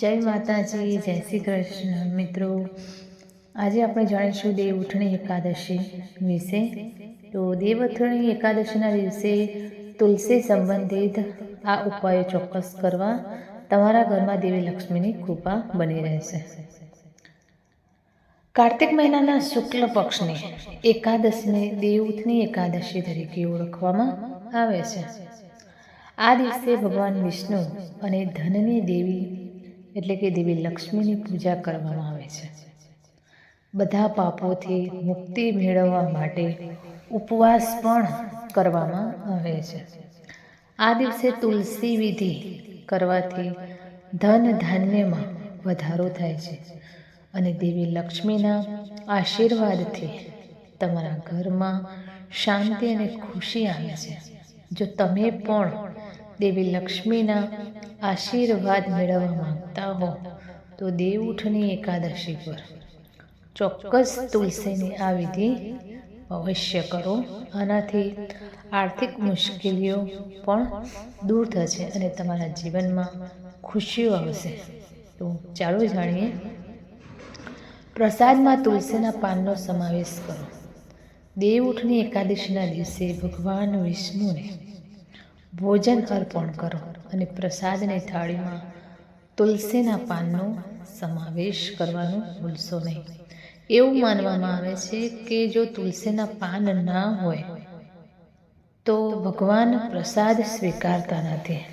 જય માતાજી, જય શ્રી કૃષ્ણ. મિત્રો, આજે આપણે જાણીશું દેવ ઉઠણી એકાદશી વિશે. તો દેવ ઉઠણી એકાદશીના દિવસે તુલસી સંબંધિત આ ઉપાયો ચોક્કસ કરવા તમારા ઘરમાં દેવી લક્ષ્મીની કૃપા બની રહેશે. કાર્તિક મહિનાના શુક્લ પક્ષની એકાદશીને દેવઉથની એકાદશી તરીકે ઓળખવામાં આવે છે. આ દિવસે ભગવાન વિષ્ણુ અને ધનની દેવી એટલે કે દેવી લક્ષ્મીની પૂજા કરવામાં આવે છે. બધા પાપોથી મુક્તિ મેળવવા માટે ઉપવાસ પણ કરવામાં આવે છે. આ દિવસે તુલસી વિધિ કરવાથી ધન ધાન્યમાં વધારો થાય છે અને દેવી લક્ષ્મીના આશીર્વાદથી તમારા ઘરમાં શાંતિ અને ખુશી આવે છે. જો તમે પણ દેવી લક્ષ્મીના આશીર્વાદ મેળવવા માંગતા હો તો દેવઉઠની એકાદશી પર. ચોક્કસ તુલસીની આ વિધિ અવશ્ય કરો. આનાથી આર્થિક મુશ્કેલીઓ પણ દૂર થશે અને તમારા જીવનમાં ખુશીઓ આવશે. તો ચાલો જાણીએ. પ્રસાદમાં તુલસીના પાનનો સમાવેશ કરો. દેવઉઠની એકાદશીના દિવસે ભગવાન વિષ્ણુને ભોજન અર્પણ કરો અને પ્રસાદની થાળીમાં તુલસીના પાનનો સમાવેશ કરવાનું ભૂલશો નહીં. એવું માનવામાં આવે છે કે જો તુલસીના પાન ના હોય, તો ભગવાન પ્રસાદ સ્વીકારતા નથી.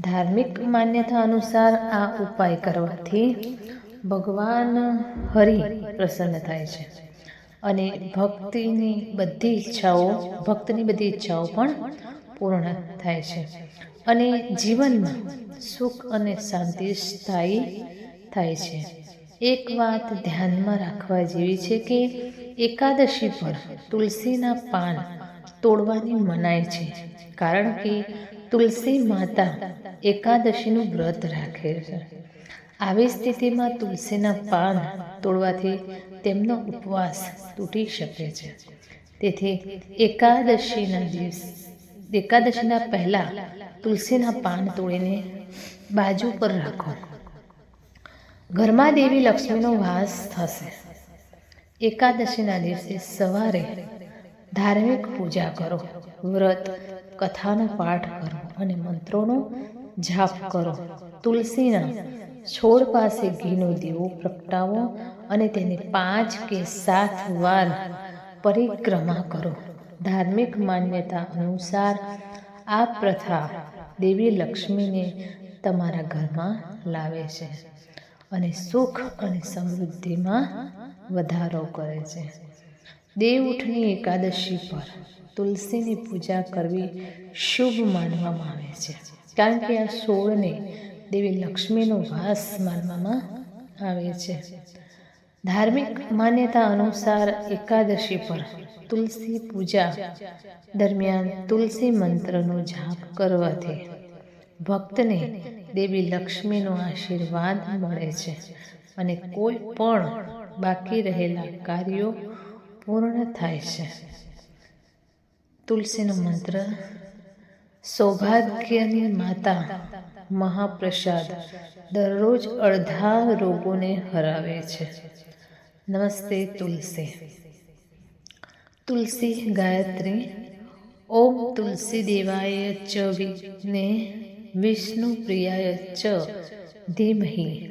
ધાર્મિક માન્યતા અનુસાર આ ઉપાય કરવાથી ભગવાન હરિ પ્રસન્ન થાય છે અને ભક્તિની બધી ઈચ્છાઓ, ભક્તની બધી ઈચ્છાઓ પણ પૂર્ણ થાય છે. અને જીવનમાં સુખ અને શાંતિ સ્થાયી થાય છે. એક વાત ધ્યાનમાં રાખવા જેવી છે કે એકાદશી પર તુલસીના પાન તોડવાની મનાય છે, કારણ કે તુલસી માતા એકાદશીનું વ્રત રાખે છે. આવી સ્થિતિમાં તુલસીના પાન તોડવાથી તેમનો ઉપવાસ તૂટી શકે છે. તેથી એકાદશીના દિવસ, એકાદશીના પહેલાં તુલસીના પાન તોડીને બાજુ પર રાખો. ઘરમાં દેવી લક્ષ્મીનો વાસ થશે. એકાદશીના દિવસે સવારે ધાર્મિક પૂજા કરો, વ્રત, કથાનો પાઠ કરો અને મંત્રોનો જાપ કરો. તુલસીના છોડ પાસે ઘીનો દીવો પ્રગટાવો અને તેને પાંચ કે સાત વાર પરિક્રમા કરો. ધાર્મિક માન્યતા અનુસાર આ પ્રથા દેવી લક્ષ્મીને તમારા ઘરમાં લાવે છે અને સુખ અને સમૃદ્ધિમાં વધારો કરે છે. દેવઉઠની એકાદશી પર તુલસીની પૂજા કરવી શુભ માનવામાં આવે છે. કારણ કે આ સોળને દેવી લક્ષ્મીનો વાસ માનવામાં આવે છે. ધાર્મિક માન્યતા અનુસાર એકાદશી પર તુલસી પૂજા દરમિયાન તુલસી મંત્રનો જાપ કરવાથી ભક્તને દેવી લક્ષ્મીનો આશીર્વાદ મળે છે અને કોઈ પણ બાકી રહેલા કાર્યો પૂર્ણ થાય છે. તુલસીનો મંત્ર, સૌભાગ્યની માતા મહાપ્રસાદ દરરોજ અડધા રોગોને હરાવે છે. નમસ્તે તુલસી. તુલસી ગાયત્રી, ઓમ તુલસી દેવાય ચ વિને વિષ્ણુ પ્રિયાય ચ ધીમહી,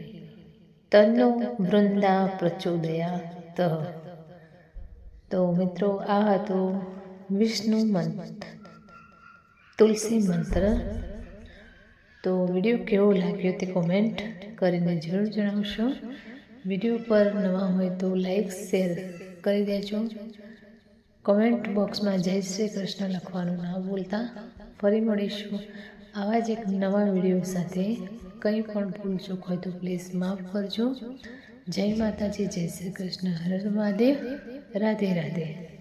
તન્નો વૃંદા પ્રચોદયાત. તો મિત્રો, આ હતો વિષ્ણુ મંત્ર. તુલસી મંત્ર તો વીડિયો કેવો લાગ્યો તે કોમેન્ટ કરીને જરૂર જણાવશો. વીડિયો પર નવા હોય તો લાઈક શેર કરી દેજો. કોમેન્ટ બોક્સમાં જય શ્રી કૃષ્ણ લખવાનું ના ભૂલતા. ફરી મળીશું. આવા જ એક નવા વીડિયો સાથે કંઈ પણ ભૂલ ચૂક હોય તો પ્લીઝ માફ કરજો. જય માતાજી, જય શ્રી કૃષ્ણ. હર મહાદેવ. રાધે રાધે.